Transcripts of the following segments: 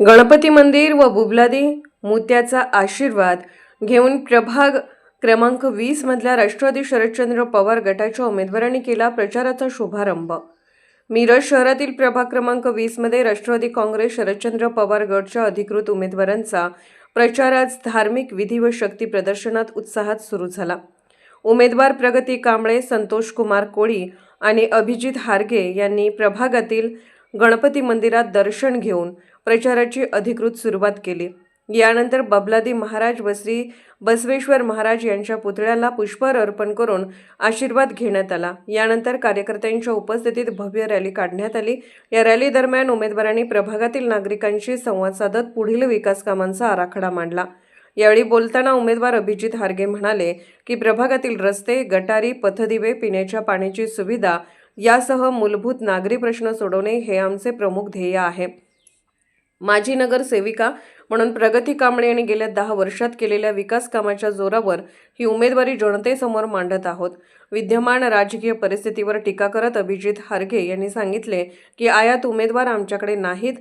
गणपती मंदिर व बुबलादी मुत्याचा आशीर्वाद घेऊन प्रभाग क्रमांक वीसमधल्या राष्ट्रवादी शरदचंद्र पवार गटाच्या उमेदवारांनी केला प्रचाराचा शुभारंभ. मिरज शहरातील प्रभाग क्रमांक वीसमध्ये राष्ट्रवादी काँग्रेस शरदचंद्र पवार गटच्या अधिकृत उमेदवारांचा प्रचार आज धार्मिक विधी व शक्ती प्रदर्शनात उत्साहात सुरू झाला. उमेदवार प्रगती कांबळे संतोष कुमार कोळी आणि अभिजित हारगे यांनी प्रभागातील गणपती मंदिरात दर्शन घेऊन प्रचाराची अधिकृत सुरुवात केली. यानंतर बबलादी महाराज व श्री बसवेश्वर महाराज यांच्या पुतळ्याला पुष्पहार अर्पण करून आशीर्वाद घेण्यात आला. यानंतर कार्यकर्त्यांच्या उपस्थितीत भव्य रॅली काढण्यात आली. या रॅली दरम्यान उमेदवारांनी प्रभागातील नागरिकांशी संवाद साधत पुढील विकास कामांचा आराखडा मांडला. यावेळी बोलताना उमेदवार अभिजित हारगे म्हणाले की प्रभागातील रस्ते गटारी पथदिवे पिण्याच्या पाण्याची सुविधा यासह मूलभूत नागरी प्रश्न सोडवणे हे आमचे प्रमुख ध्येय आहे. माजी नगरसेविका म्हणून प्रगती कांबळे यांनी गेल्या दहा वर्षात केलेल्या विकास कामाच्या जोरावर ही उमेदवारी जनतेसमोर मांडत आहोत. विद्यमान राजकीय परिस्थितीवर टीका करत अभिजित हारगे यांनी सांगितले की आयात उमेदवार आमच्याकडे नाहीत.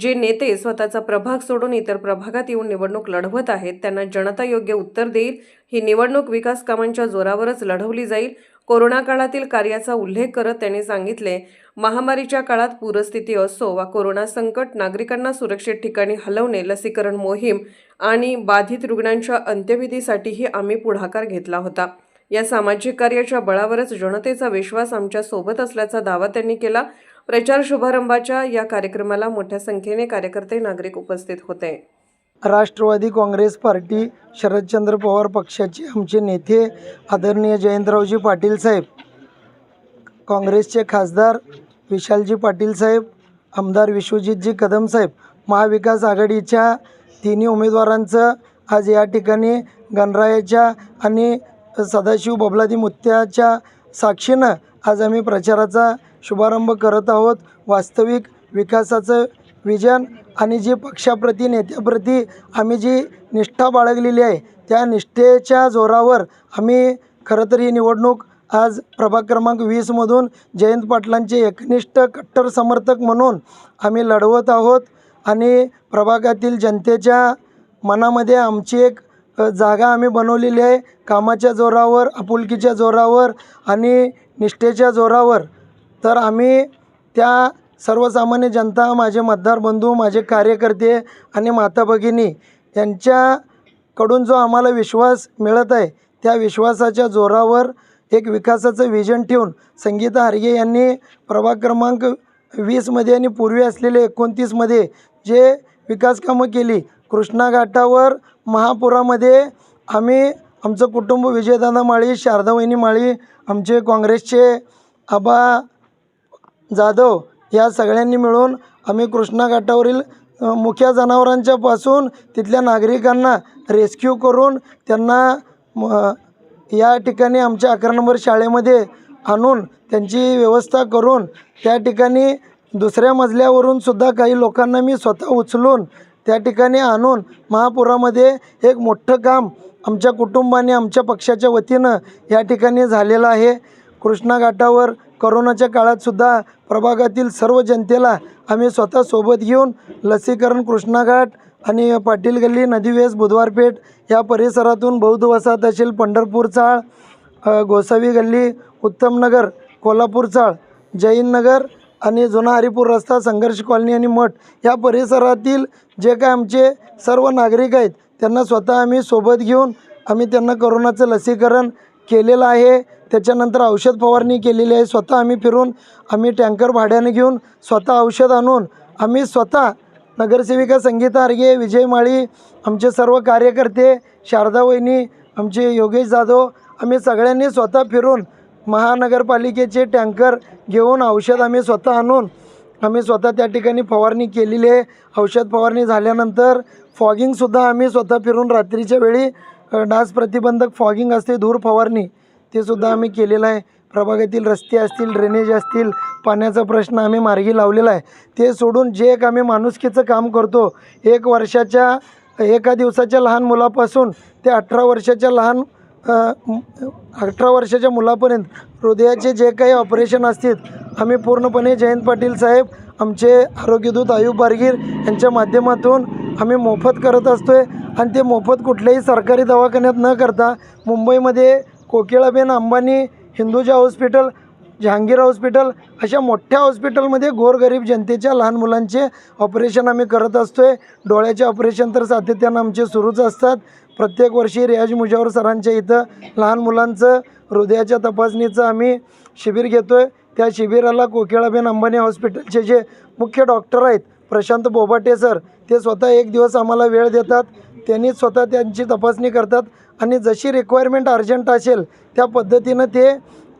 जे नेते स्वतःचा प्रभाग सोडून इतर प्रभागात येऊन निवडणूक लढवत आहेत त्यांना जनता योग्य उत्तर देईल. ही निवडणूक विकास कामांच्या जोरावरच लढवली जाईल. कोरोना काळातील कार्याचा उल्लेख करत त्यांनी सांगितले महामारीच्या काळात पूरस्थिती असो वा कोरोना संकट नागरिकांना सुरक्षित ठिकाणी हलवणे लसीकरण मोहीम आणि बाधित रुग्णांच्या अंत्यविधीसाठीही आम्ही पुढाकार घेतला होता. या सामाजिक कार्याच्या बळावरच जनतेचा विश्वास आमच्यासोबत असल्याचा दावा त्यांनी केला. प्रचार शुभारंभाच्या या कार्यक्रमाला मोठ्या संख्येने कार्यकर्ते नागरिक उपस्थित होते. राष्ट्रवादी काँग्रेस पार्टी शरदचंद्र पवार पक्षाचे आमचे नेते आदरणीय जयंतरावजी पाटील साहेब काँग्रेसचे खासदार विशालजी पाटील साहेब आमदार विश्वजितजी कदम साहेब महाविकास आघाडीच्या तिन्ही उमेदवारांचं आज या ठिकाणी गणरायाच्या आणि सदाशिव बबलादी मुत्याच्या साक्षीनं आज आम्ही प्रचाराचा शुभारंभ करत आहोत. वास्तविक विकासाचं विजन आणि जी पक्षाप्रती नेत्याप्रती आम्ही जी निष्ठा बाळगलेली आहे त्या निष्ठेच्या जोरावर आम्ही खरं तर ही निवडणूक आज प्रभाग क्रमांक वीसमधून जयंत पाटलांचे एकनिष्ठ कट्टर समर्थक म्हणून आम्ही लढवत आहोत. आणि प्रभागातील जनतेच्या मनामध्ये आमची एक जागा आम्ही बनवलेली आहे. कामाच्या जोरावर आपुलकीच्या जोरावर आणि निष्ठेच्या जोरावर. तर आम्ही त्या सर्वसामान्य जनता माझे मतदार बंधू माझे कार्यकर्ते आणि माता भगिनी यांच्याकडून जो आम्हाला विश्वास मिळत आहे त्या विश्वासाच्या जोरावर एक विकासाचं विजन ठेवून संगीता हरगे यांनी प्रभाग क्रमांक वीसमध्ये आणि पूर्वी असलेले एकोणतीसमध्ये जे विकास कामं केली कृष्णा घाटावर महापुरामध्ये आम्ही आमचं कुटुंब विजयदादा माळी शारदावहिनी माळी आमचे काँग्रेसचे आबा जाधव या सगळ्यांनी मिळून आम्ही कृष्णा घाटावरील मुख्या जनावरांच्यापासून तिथल्या नागरिकांना रेस्क्यू करून त्यांना म, या ठिकाणी आमच्या अकरा नंबर शाळेमध्ये आणून त्यांची व्यवस्था करून त्या ठिकाणी दुसऱ्या मजल्यावरून सुद्धा काही लोकांना मी स्वतः उचलून त्या ठिकाणी आणून महापुरामध्ये एक मोठं काम आमच्या कुटुंबाने आमच्या पक्षाच्या वतीनं या ठिकाणी झालेलं आहे. कृष्णा घाटावर करोनाच्या काळातसुद्धा प्रभागातील सर्व जनतेला आम्ही स्वतः सोबत घेऊन लसीकरण कृष्णाघाट आणि पाटील गल्ली नदीवेस बुधवारपेठ या परिसरातून बौद्ध वसाहत असेल पंढरपूर चाळ गोसावी गल्ली उत्तमनगर कोल्हापूर चाळ जैन नगर आणि जुना हरिपूर रस्ता संघर्ष कॉलनी आणि मठ या परिसरातील जे काय आमचे सर्व नागरिक आहेत त्यांना स्वतः आम्ही सोबत घेऊन आम्ही त्यांना करोनाचं लसीकरण केलेलं आहे. त्याच्यानंतर औषध फवारणी केलेली आहे. स्वतः आम्ही फिरून आम्ही टँकर भाड्याने घेऊन स्वतः औषध आणून आम्ही स्वतः नगरसेविका संगीता आर्गे विजय माळी आमचे सर्व कार्यकर्ते शारदा वहिनी आमचे योगेश जाधव आम्ही सगळ्यांनी स्वतः फिरून महानगरपालिकेचे टँकर घेऊन औषध आम्ही स्वतः आणून आम्ही स्वतः त्या ठिकाणी फवारणी केलेली आहे. औषध फवारणी झाल्यानंतर फॉगिंगसुद्धा आम्ही स्वतः फिरून रात्रीच्या वेळी डास प्रतिबंधक फॉगिंग असते धूर फवारणी. ते सुद्धा आम्ही केलेलं आहे. प्रभागातील रस्ते असतील ड्रेनेज असतील पाण्याचा प्रश्न आम्ही मार्गी लावलेला आहे. ते सोडून जे एक आम्ही माणुसकीचं काम करतो एक वर्षाच्या एका दिवसाच्या लहान मुलापासून ते अठरा वर्षाच्या लहान अठरा वर्षाच्या मुलापर्यंत हृदयाचे जे काही ऑपरेशन असतील आम्ही पूर्णपणे जयंत पाटील साहेब आमचे आरोग्यदूत आयुब बारगीर यांच्या माध्यमातून आम्ही मोफत करत असतो आहे आणि ते मोफत कुठल्याही सरकारी दवाखान्यात न करता मुंबईमध्ये कोकिळाबेन अंबानी हिंदुजा हॉस्पिटल जहांगीर हॉस्पिटल अशा मोठ्या हॉस्पिटलमध्ये गोरगरीब जनतेच्या लहान मुलांचे ऑपरेशन आम्ही करत असतो आहे डोळ्याचे ऑपरेशन तर सातत्यानं आमचे सुरूच असतात. प्रत्येक वर्षी रियाज मुजावर सरांच्या इथं लहान मुलांचं हृदयाच्या तपासणीचं आम्ही शिबिर घेतो आहे त्या शिबिराला कोकिळाबेन अंबानी हॉस्पिटलचे जे मुख्य डॉक्टर आहेत प्रशांत बोबाटे सर ते स्वतः एक दिवस आम्हाला वेळ देतात. त्यांनी स्वतः त्यांची तपासणी करतात आणि जशी रिक्वायरमेंट अर्जंट असेल त्या पद्धतीनं ते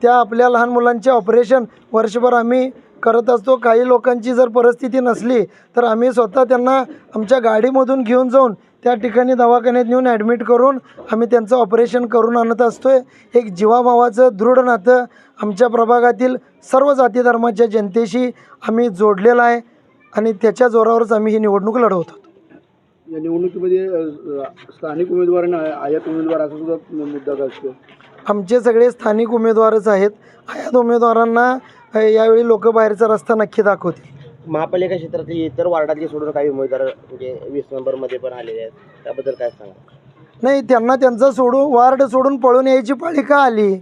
त्या आपल्या लहान मुलांचे ऑपरेशन वर्षभर आम्ही करत असतो. काही लोकांची जर परिस्थिती नसली तर आम्ही स्वतः त्यांना आमच्या गाडीमधून घेऊन जाऊन त्या ठिकाणी दवाखान्यात नेऊन ॲडमिट करून आम्ही त्यांचं ऑपरेशन करून आणत असतो आहे एक जीवाभावाचं दृढ नातं आमच्या प्रभागातील सर्व जाती धर्माच्या जनतेशी आम्ही जोडलेलं आहे आणि त्याच्या जोरावरच आम्ही ही निवडणूक लढवतो. या निवडणुकीमध्ये स्थानिक उमेदवार आणि आयात उमेदवार असा सुद्धा मुद्दा असतो आमचे सगळे स्थानिक उमेदवारच आहेत. आयात उमेदवारांना यावेळी लोक बाहेरचा रस्ता नक्की दाखवतील. महापालिका क्षेत्रातील इतर वार्डातले सोडून काही उमेदवार म्हणजे वीस नंबरमध्ये पण आलेले आहेत. त्याबद्दल काय सांगा नाही त्यांना त्यांचं सोडून वार्ड सोडून पळून यायची पाळी का आली.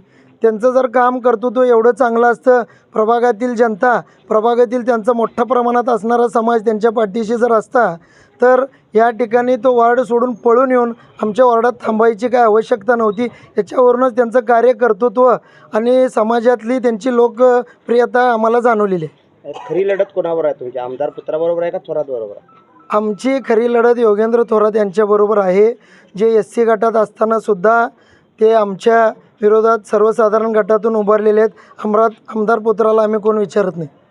त्यांचं जर काम कर्तृत्व एवढं चांगलं असतं. प्रभागातील जनता प्रभागातील त्यांचा मोठ्या प्रमाणात असणारा समाज त्यांच्या पाठीशी जर असता तर या ठिकाणी तो वार्ड सोडून पळून येऊन आमच्या वार्डात थांबायची काय आवश्यकता नव्हती. याच्यावरूनच त्यांचं कार्य कर्तृत्व आणि समाजातली त्यांची लोकप्रियता आम्हाला जाणवलेली आहे. खरी लढत कोणावर आहे तुमच्या आमदार पुत्राबरोबर आहे का थोरात बरोबर आहे? आमची खरी लढत योगेंद्र थोरात यांच्याबरोबर आहे. जे एस सी गटात असतानासुद्धा ते आमच्या विरोधात सर्वसाधारण गटातून उभारलेले आहेत. अमरात आमदार पुत्राला आम्ही कोण विचारत नाही.